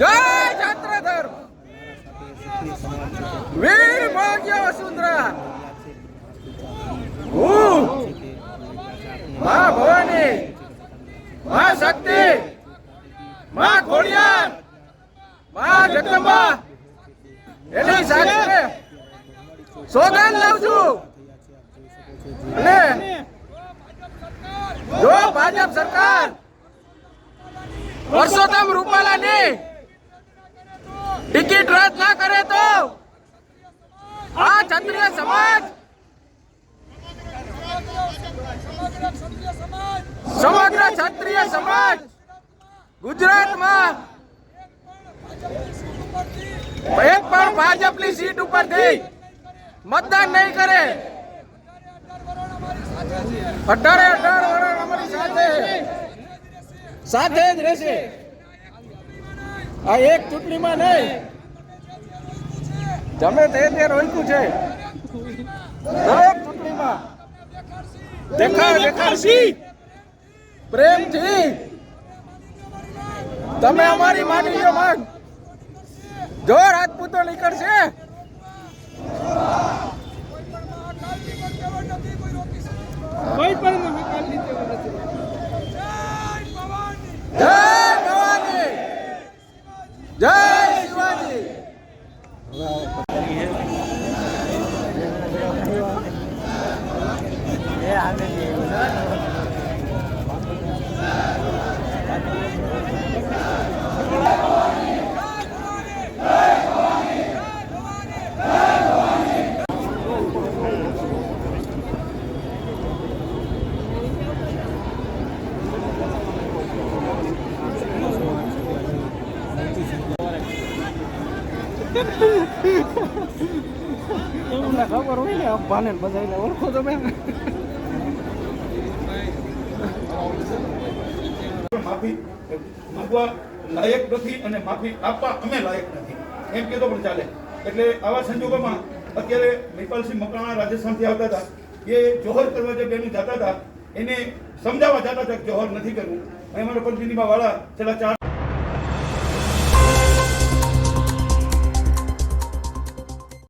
जय छात्र धर्म वीर શક્તિ માં ખોડિયાર, માં જગદંબા. એની સાથે સોગંદ લઉં છું જો ભાજપ સરકાર પરસોત્તમ રૂપાલાની ટિકિટ રદ ના કરે તો આ ક્ષત્રિય સમાજ ક્ષત્રિય સમાજ ગુજરાતમાં એક પણ ભાજપની સીટ ઉપરથી મતદાન નહીં કરે. અઢારે અઢાર વર્ષ અમારી સાથે સાથે જ રહેશે. આ એક ચૂંટણીમાં નહીં. તમે તે તે રોક્યું છે. દરેક ચૂંટણીમાં. દેખાડ દેખાડશી પ્રેમથી તમે અમારી માની. લો માંગ જો રાજપૂતો નીકળશે કોઈ પણ મહાકાલની જરૂર નથી. જય ભવાની! જય શિવાજી! તમને ખબર માફી આપવા અમે લાયક નથી. એમ કીધો પણ ચાલે. એટલે આવા સંજોગોમાં અત્યારે મહિપાલસિંહ મકરાણા રાજસ્થાનથી આવતા હતા. એ જોહર કરવા જે બેનું જતા હતા, એને સમજાવવા જતા હતા જોહર નથી કરવું. અમારા પંચમીમાં વાળા છેલ્લા ચાર